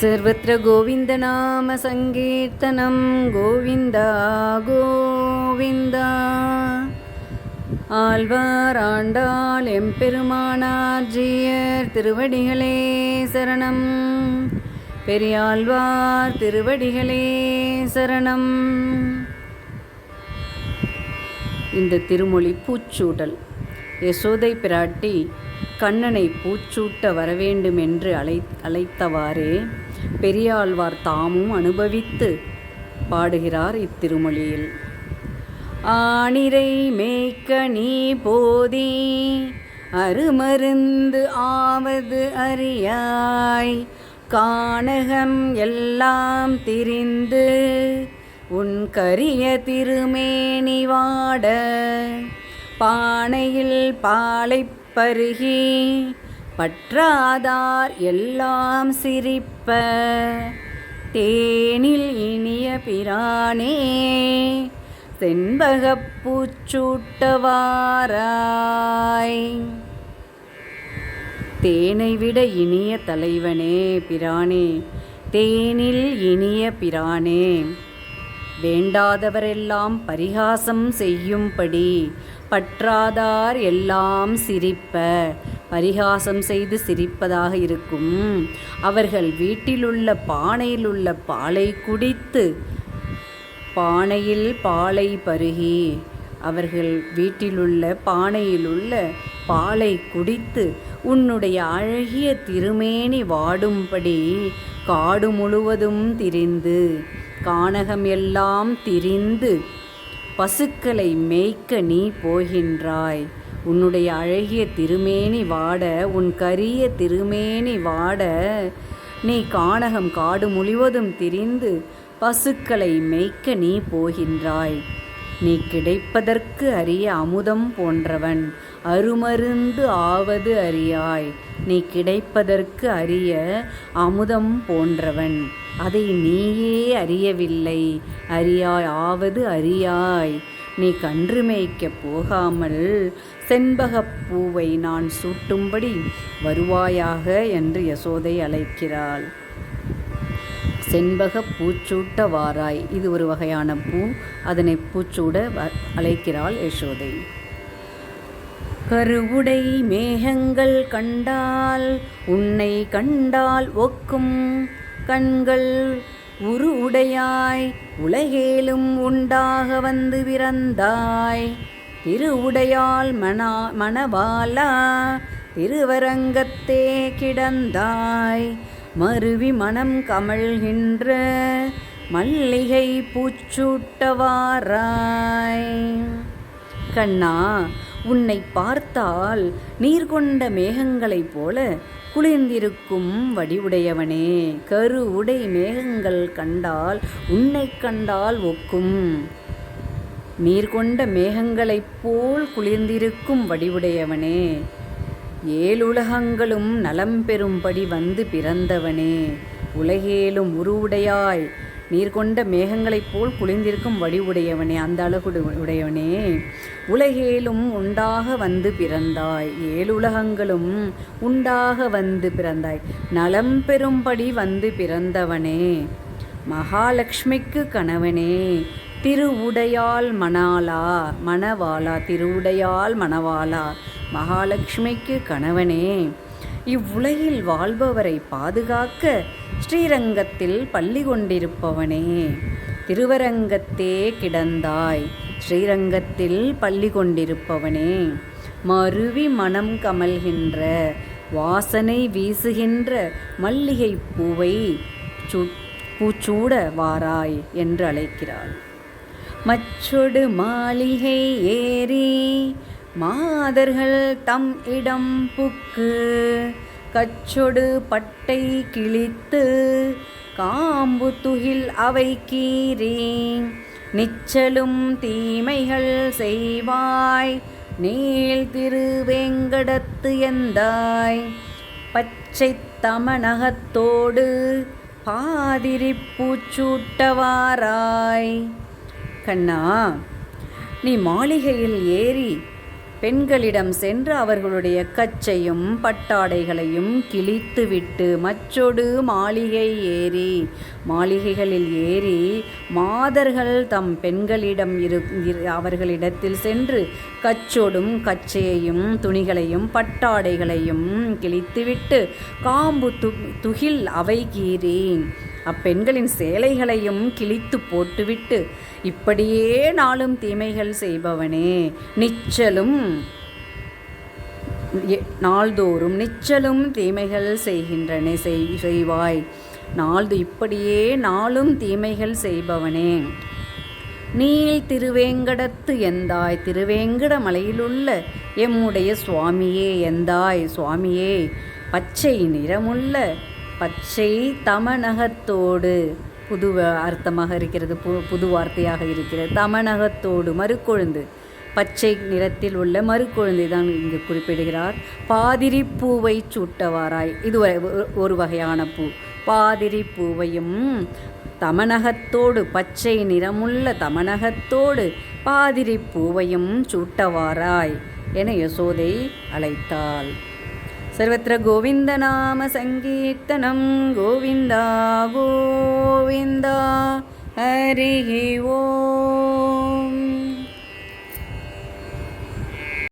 सर्वत्र गोविन्दनामसङ्कीर्तनं गोविन्द கோவிந்தா ஆழ்வார் ஆண்டாள் எம்பெருமானார்ஜியர் திருவடிகளே சரணம் பெரியாழ்வார் திருவடிகளே சரணம் இந்த திருமொழி பூச்சூடல் யசோதை பிராட்டி கண்ணனை பூச்சூட்ட வரவேண்டும் என்று அழை அழைத்தவாறே பெரியாழ்வார் தாமும் அனுபவித்து பாடுகிறார் இத்திருமொழியில். ஆணிரை மேய்க்க நீ போதி அருமருந்து ஆவது அறியாய். கானகம் எல்லாம் திரிந்து உன் கரிய திருமேனி வாட பானையில் பாலை பருகி பற்றாதார் எல்லாம் சிரிப்ப. தேனில் இனிய பிரானே செண்பகப் பூச்சூட்டவாராய். தேனை விட இனிய தலைவனே பிரானே தேனில் இனிய பிரானே. வேண்டாதவரெல்லாம் பரிகாசம் செய்யும்படி பற்றாதார் எல்லாம் சிரிப்ப. பரிகாசம் செய்து சிரிப்பதாக இருக்கும். அவர்கள் வீட்டிலுள்ள பானையிலுள்ள பாலை குடித்து பானையில் பாலை பருகி அவர்கள் வீட்டிலுள்ள பானையிலுள்ள பாலை குடித்து உன்னுடைய அழகிய திருமேனி வாடும்படி காடு முழுவதும் திரிந்து கானகம் எல்லாம் திரிந்து பசுக்களை மேய்க்க நீ போகின்றாய். உன்னுடைய அழகிய திருமேனி வாட உன் கரிய திருமேனி வாட. நீ கானகம் காடு முழுவதும் திரிந்து பசுக்களை மேய்க்க நீ போகின்றாய். நீ கிடைப்பதற்கு அரிய அமுதம் போன்றவன் அருமருந்து ஆவது அறியாய். நீ கிடைப்பதற்கு அரிய அமுதம் போன்றவன் அதை நீயே அறியவில்லை. அறியாய் ஆவது அறியாய். நீ கன்று மேய்க்கப் போகாமல் செண்பகப் பூவை நான் சூட்டும்படி வருவாயாக என்று யசோதை அழைக்கிறாள். செண்பக பூச்சூட்ட வாராய் இது ஒரு வகையான பூ. அதனை பூச்சூட அழைக்கிறாள் யசோதை. கருவுடை மேகங்கள் கண்டால் உன்னை கண்டால் ஒக்கும் கண்கள் உரு உடையாய் உலகேலும் உண்டாக வந்து பிறந்தாய். திருவுடையால் மனா மணவாலா திருவரங்கத்தே கிடந்தாய். மருவி மனம் கமழ்கின்ற மல்லிகை பூச்சூட்டவாராய். கண்ணா உன்னை பார்த்தால் நீர் கொண்ட மேகங்களைப் போல குளிர்ந்திருக்கும் வடிவுடையவனே. கரு உடை மேகங்கள் கண்டால் உன்னை கண்டால் ஒக்கும். நீர் கொண்ட மேகங்களைப் போல் குளிர்ந்திருக்கும் வடிவுடையவனே. ஏழுலகங்களும் நலம் பெறும்படி வந்து பிறந்தவனே. உலகேலும் உருவுடையாய். நீர் கொண்ட மேகங்களைப் போல் குளிர்ந்திருக்கும் வடிவுடையவனே அந்த அழகு உடையவனே. உலகேலும் உண்டாக வந்து பிறந்தாய். ஏழு உலகங்களும் உண்டாக வந்து பிறந்தாய். நலம் பெறும்படி வந்து பிறந்தவனே. மகாலட்சுமிக்கு கணவனே திருவுடையால் மணாலா மணவாளா திருவுடையால் மணவாளா மகாலட்சுமிக்கு கணவனே. இவ்வுலகில் வாழ்பவரை பாதுகாக்க ஸ்ரீரங்கத்தில் பள்ளி கொண்டிருப்பவனே திருவரங்கத்தே கிடந்தாய். ஸ்ரீரங்கத்தில் பள்ளி கொண்டிருப்பவனே மருவி மனம் கமல்கின்ற வாசனை வீசுகின்ற மல்லிகை பூவை பூச்சூட வாராய் என்று அழைக்கிறாள். மற்றொடு மாளிகை ஏறி மாதர்கள் தம் இடம் புக்கு கச்சொடு பட்டை கிழித்து காம்பு துகில் அவை கீறி நிச்சலும் தீமைகள் செய்வாய் நீள் திருவேங்கடத்து எந்தாய். பச்சை தமனகத்தோடு பாதிரி பூச்சூட்டவாராய். கண்ணா நீ மாளிகையில் ஏறி பெண்களிடம் சென்று அவர்களுடைய கச்சையும் பட்டாடைகளையும் கிழித்துவிட்டு மற்றொடு மாளிகை ஏறி மாளிகைகளில் ஏறி மாதர்கள் தம் பெண்களிடம் இரு இரு- அவர்களிடத்தில் சென்று கச்சோடும் கச்சையையும் துணிகளையும் பட்டாடைகளையும் கிழித்துவிட்டு காம்பு து துகில் அவை கீறி அப்பெண்களின் சேலைகளையும் கிழித்து போட்டுவிட்டு இப்படியே நாளும் தீமைகள் செய்பவனே நிச்சலும் எ- நாள்தோறும் நிச்சலும் தீமைகள் செய்கின்றன செய் செய்வாய். நாள்து இப்படியே நாளும் தீமைகள் செய்பவனே. நீள் திருவேங்கடத்து எந்தாய்? திருவேங்கட மலையிலுள்ள எம்முடைய சுவாமியே எந்தாய்? சுவாமியே பச்சை நிறமுள்ள பச்சை தமநகத்தோடு புது அர்த்தமாக இருக்கிறது பு புது வார்த்தையாக இருக்கிறது. தமநகத்தோடு மறுக்கொழுந்து. பச்சை நிறத்தில் உள்ள மறுக்கொழுந்தை தான் இங்கு குறிப்பிடுகிறார். பாதிரி பூவை சூட்டவாராய். இது ஒரு- ஒரு வகையான பூ. பாதிரி பூவையும் தமனகத்தோடு பச்சை நிறமுள்ள தமனகத்தோடு பாதிரி பூவையும் சூட்டவாராய் என யசோதை அழைத்தாள். सर्वत्र गोविन्दनामसङ्कीर्तनं गोविन्दा गोविन्द हरिः ओ